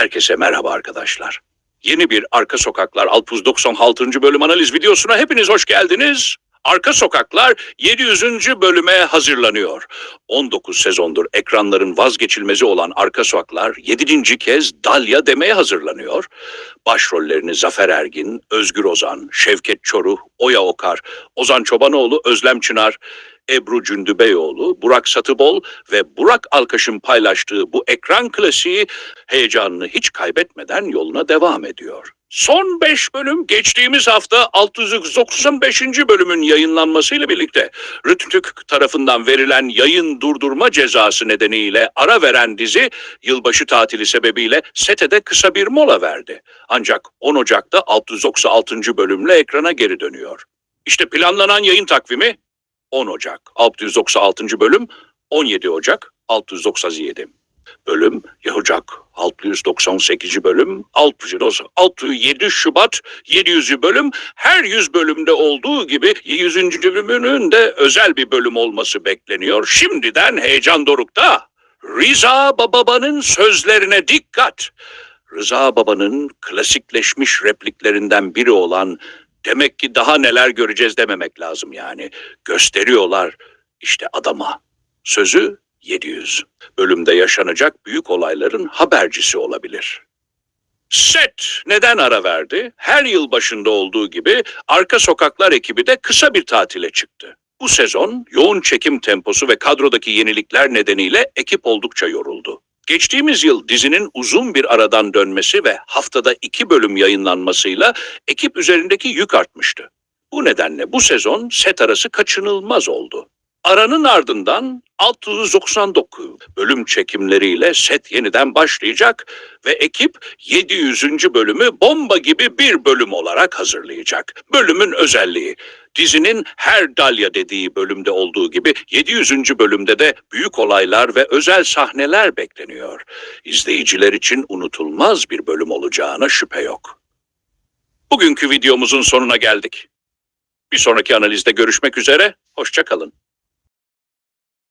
Herkese merhaba arkadaşlar. Yeni bir Arka Sokaklar Alpuz 96. bölüm analiz videosuna hepiniz hoş geldiniz. Arka Sokaklar 700. bölüme hazırlanıyor. 19 sezondur ekranların vazgeçilmezi olan Arka Sokaklar 7. kez Dalya demeye hazırlanıyor. Başrollerini Zafer Ergin, Özgür Ozan, Şevket Çoruh, Oya Okar, Ozan Çobanoğlu, Özlem Çınar, Ebru Cündübeyoğlu, Burak Satıbol ve Burak Alkaş'ın paylaştığı bu ekran klasiği heyecanını hiç kaybetmeden yoluna devam ediyor. Son 5 bölüm geçtiğimiz hafta 695. bölümün yayınlanmasıyla birlikte Rütük tarafından verilen yayın durdurma cezası nedeniyle ara veren dizi yılbaşı tatili sebebiyle setede kısa bir mola verdi. Ancak 10 Ocak'ta 696. bölümle ekrana geri dönüyor. İşte planlanan yayın takvimi 10 Ocak 696. bölüm 17 Ocak 697 bölüm ya Ocak 698 bölüm 607 Şubat 700 bölüm her 100 bölümde olduğu gibi 100. bölümünün de özel bir bölüm olması bekleniyor. Şimdiden heyecan dorukta. Rıza Baba'nın sözlerine dikkat. Rıza Baba'nın klasikleşmiş repliklerinden biri olan demek ki daha neler göreceğiz dememek lazım yani. Gösteriyorlar işte adama. Sözü 700. Bölümde yaşanacak büyük olayların habercisi olabilir. Set neden ara verdi? Her yıl başında olduğu gibi Arka Sokaklar ekibi de kısa bir tatile çıktı. Bu sezon yoğun çekim temposu ve kadrodaki yenilikler nedeniyle ekip oldukça yoruldu. Geçtiğimiz yıl dizinin uzun bir aradan dönmesi ve haftada iki bölüm yayınlanmasıyla ekip üzerindeki yük artmıştı. Bu nedenle bu sezon set arası kaçınılmaz oldu. Aranın ardından 699 bölüm çekimleriyle set yeniden başlayacak ve ekip 700. bölümü bomba gibi bir bölüm olarak hazırlayacak. Bölümün özelliği dizinin her dalya dediği bölümde olduğu gibi 700. bölümde de büyük olaylar ve özel sahneler bekleniyor. İzleyiciler için unutulmaz bir bölüm olacağına şüphe yok. Bugünkü videomuzun sonuna geldik. Bir sonraki analizde görüşmek üzere, hoşça